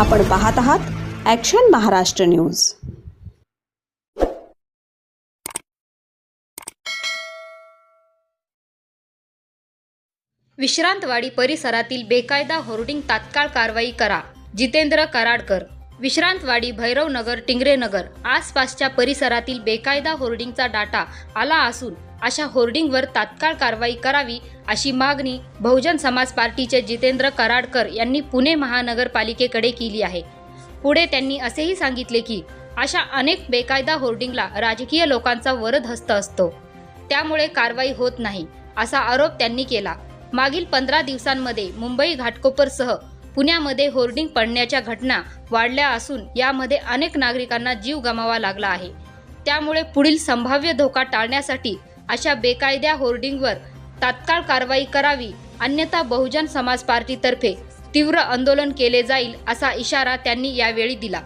आपण पाहत आहात ॲक्शन महाराष्ट्र न्यूज विश्रांतवाडी परिसरातील बेकायदा होर्डिंग तात्काळ कारवाई करा. जितेंद्र कराडकर विश्रांतवाडी भैरवनगर टिंगरेनगर आसपासच्या परिसरातील बेकायदा होर्डिंगचा डाटा आला असून अशा होर्डिंगवर तात्काळ कारवाई करावी अशी मागणी बहुजन समाज पार्टीचे जितेंद्र कराडकर यांनी पुणे महानगरपालिकेकडे केली आहे. पुढे त्यांनी असेही सांगितले की अशा अनेक बेकायदा होर्डिंगला राजकीय लोकांचा वरद हस्त असतो. त्यामुळे कारवाई होत नाही असा आरोप त्यांनी केला. मागील पंधरा दिवसांमध्ये मुंबई घाटकोपरसह पुण्यामध्ये होर्डिंग पडण्याच्या घटना वाढल्या असून यामध्ये अनेक नागरिकांना जीव गमावा लागला आहे. त्यामुळे पुढील संभाव्य धोका टाळण्यासाठी अशा बेकायद्या होर्डिंगवर तात्काळ कारवाई करावी अन्यथा बहुजन समाज पार्टीतर्फे तीव्र आंदोलन केले जाईल असा इशारा त्यांनी यावेळी दिला.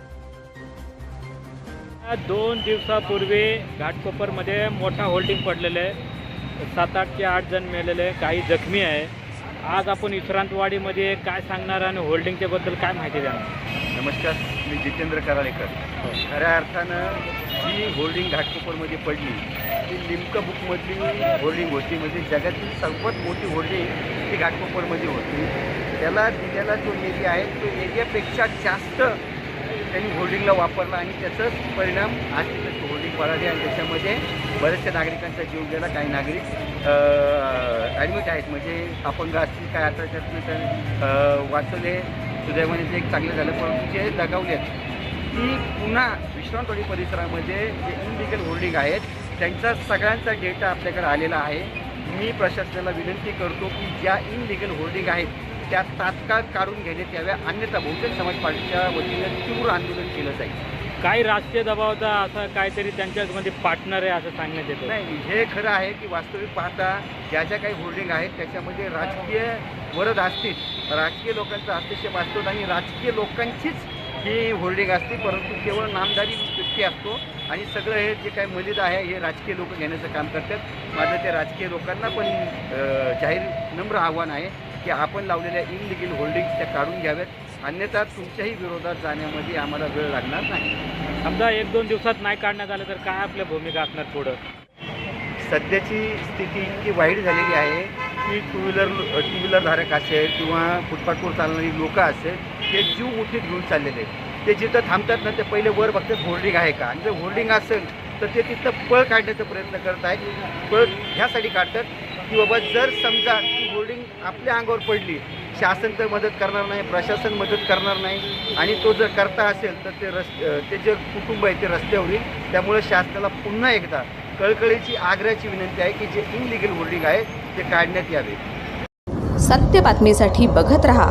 दोन दिवसापूर्वी घाटकोपरमध्ये मोठा होल्डिंग पडलेलं आहे. सात आठ ते आठ जण मेलेले काही जखमी आहे. आज आपण विश्रांतवाडीमध्ये काय सांगणार आणि होल्डिंगच्या बद्दल काय माहिती देणार? नमस्कार मी जितेंद्र कराळेकर. खऱ्या अर्थानं जी होल्डिंग घाटकोपरमध्ये पडली ती लिमका बुकमधली होल्डिंग होती म्हणजे जगातील सर्वात मोठी होल्डिंग ती घाटकोपरमध्ये होती. त्याला दिलेला जो एरिया आहे तो एरियापेक्षा जास्त त्यांनी होल्डिंगला वापरला आणि त्याचाच परिणाम आज तिथे होल्डिंग पडाली आणि त्याच्यामध्ये बऱ्याचशा नागरिकांचा जीव गेला. काही नागरिक ॲडमिट आहेत. म्हणजे अपंग असतील काय आता त्यातनं तर वाचवले सुदैवाने ते एक चांगलं झालं परंतु जे दगावलेत की पुन्हा विश्रांतवाडी परिसरामध्ये जे इनलिगल होल्डिंग आहेत त्यांचा सगळ्यांचा डेटा आपल्याकडे आलेला आहे. मी प्रशासनाला विनंती करतो की ज्या इनलिगल होल्डिंग आहेत त्या तात्काळ काढून घेण्यात याव्या. अन्यथा बहुजन समाज पार्टीच्या वतीनं तीव्र आंदोलन केलं जाईल. काही राजकीय दबावाचा असं काहीतरी त्यांच्यामध्ये पार्टनर आहे असं सांगण्यात येतं. नाही हे खरं आहे की वास्तविक पाहता ज्या ज्या काही होल्डिंग आहेत त्याच्यामध्ये राजकीय वरद असतील. राजकीय लोकांचा हस्तक्षेप असतो आणि राजकीय लोकांचीच ही होल्डिंग असते परंतु केवळ नामदारी व्यक्ती असतो आणि सगळं हे जे काही मलिदा आहे हे राजकीय लोक घेण्याचं काम करतात. माझं ते राजकीय लोकांना पण जाहीर नम्र आव्हान आहे की आपण लावलेल्या इनलिगल होल्डिंग्स त्या काढून घ्याव्यात. अन्यथा तुमच्याही विरोधात जाण्यामध्ये आम्हाला वेळ लागणार नाही. समजा एक दोन दिवसात नाही काढण्यात आलं तर काय आपल्या भूमिका असणार पुढं? सध्याची स्थिती इतकी वाईट झालेली आहे की टू व्हीलर टू व्हीलर धारक असेल किंवा फुटपाथवर चालणारी लोकं असेल ते जीव उठीत घेऊन चाललेले आहेत. ते जिथं थांबतात ना ते पहिले वर बघतात होर्डिंग आहे का? आणि जर होर्डिंग असेल तर ते तिथं पळ काढण्याचा प्रयत्न करत आहेत. पळ ह्यासाठी काढतात की बाबा जर समजा ती होर्डिंग आपल्या अंगावर पडली शासन तर मदत करणार नाही प्रशासन मदत करणार नाही. आणि तो जर करता असेल तर ते रस् ते जे कुटुंब आहे ते रस्त्यावर येईल. त्यामुळे शासनाला पुन्हा एकदा कळकळीची आग्रहाची विनंती आहे की जे इनलिगल होर्डिंग आहे ते काढण्यात यावे. सत्य बातमीसाठी बघत रहा.